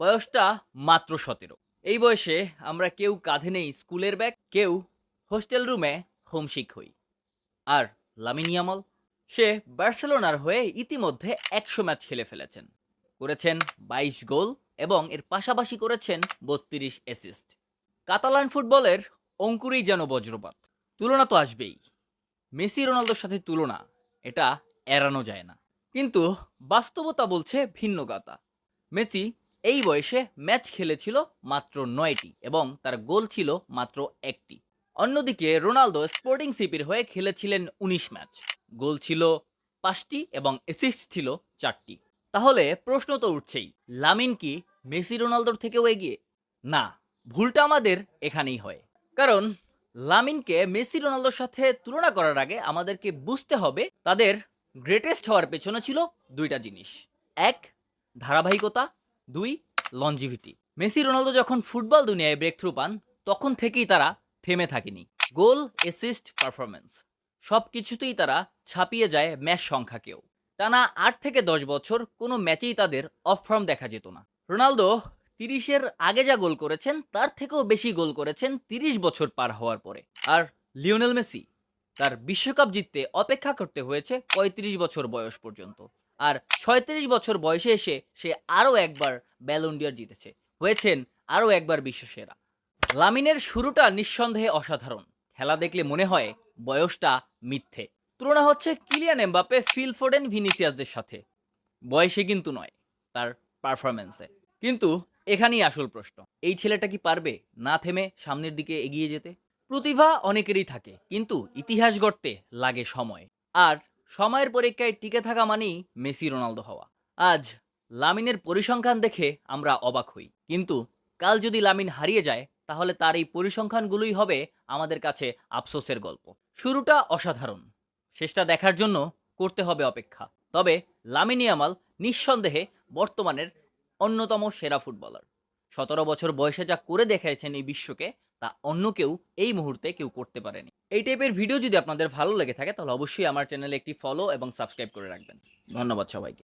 বয়সটা মাত্র সতেরো। এই বয়সে আমরা কেউ কাঁধে নেই স্কুলের ব্যাগ, কেউ হোস্টেল রুমে হোমশিক হই। আর লামিন ইয়ামাল সে বার্সেলোনার হয়ে ইতিমধ্যে একশো ম্যাচ খেলে ফেলেছেন। করেছেন বাইশ গোল এবং এর পাশাপাশি করেছেন বত্রিশ অ্যাসিস্ট কাতালান ফুটবলের অঙ্কুরেই যেন বজ্রপাত। তুলনা তো আসবেই। মেসি রোনালদোর সাথে তুলনা, এটা এড়ানো যায় না। কিন্তু বাস্তবতা বলছে ভিন্ন কথা মেসি এই বয়সে ম্যাচ খেলেছিল মাত্র নয়টি এবং তার গোল ছিল মাত্র একটি। অন্যদিকে রোনালদো স্পোর্টিং সিপির হয়ে খেলেছিলেন উনিশ ম্যাচ। গোল ছিল পাঁচটি এবং অ্যাসিস্ট ছিল চারটি। তাহলে প্রশ্ন তো উঠছেই, লামিন কি মেসি রোনালদোর থেকেও এগিয়ে? না, ভুলটা আমাদের এখানেই হয়। কারণ লামিনকে মেসি রোনালদোর সাথে তুলনা করার আগে আমাদেরকে বুঝতে হবে তাদের গ্রেটেস্ট হওয়ার পেছনে ছিল দুইটা জিনিস। এক, ধারাবাহিকতা দুই লঞ্জিভিটি মেসি, রোনালদো যখন ফুটবল দুনিয়ায় ব্রেক থ্রু পান, তখন থেকেই তারা থেমে থাকেনি। গোল অ্যাসিস্ট পারফরমেন্স সব কিছুতেই তারা ছাপিয়ে যায় ম্যাচ সংখ্যাকেও। টানা আট থেকে দশ বছর কোনো ম্যাচেই তাদের অফ ফর্ম দেখা যেত না। রোনালদো তিরিশের আগে যা গোল করেছেন, তার থেকেও বেশি গোল করেছেন তিরিশ বছর পার হওয়ার পরে। আর লিওনেল মেসি, তার বিশ্বকাপ জিততে অপেক্ষা করতে হয়েছে পঁয়ত্রিশ বছর বয়স পর্যন্ত। আর ছয়ত্রিশ বছর বয়সে এসে সে আরও একবার ব্যালন্ডিয়ার জিতেছে। হয়েছেন আরও একবার বিশ্বসেরা। লামিনের শুরুটা নিঃসন্দেহে অসাধারণ। খেলা দেখলে মনে হয় বয়সটা মিথ্যে। তুলনা হচ্ছে কিলিয়ান এমবাপে ফিল ফোডেন ভিনিসিয়াসদের সাথে। বয়সে কিন্তু নয়, তার পারফরমেন্সে কিন্তু এখানেই আসল প্রশ্ন, এই ছেলেটা কি পারবে না থেমে সামনের দিকে এগিয়ে যেতে? প্রতিভা অনেকেরই থাকে, কিন্তু ইতিহাস গড়তে লাগে সময়। আর সময়ের পরীক্ষায় টিকে থাকা মানেই মেসি, রোনালদো হওয়া। আজ লামিনের পরিসংখ্যান দেখে আমরা অবাক হই। কিন্তু কাল যদি লামিন হারিয়ে যায়, তাহলে তার এই পরিসংখ্যানগুলোই হবে আমাদের কাছে আফসোসের গল্প। শুরুটা অসাধারণ। শেষটা দেখার জন্য করতে হবে অপেক্ষা। তবে লামিন ইয়ামাল নিঃসন্দেহে বর্তমানের অন্যতম সেরা ফুটবলার। সতেরো বছর বয়সে যা করে দেখিয়েছেন এই বিশ্বকে, তা অন্য কেউ এই মুহূর্তে কেউ করতে পারেনি। এই টাইপের ভিডিও যদি আপনাদের ভালো লেগে থাকে, তাহলে অবশ্যই আমার চ্যানেলে একটি ফলো এবং সাবস্ক্রাইব করে রাখবেন। ধন্যবাদ সবাইকে।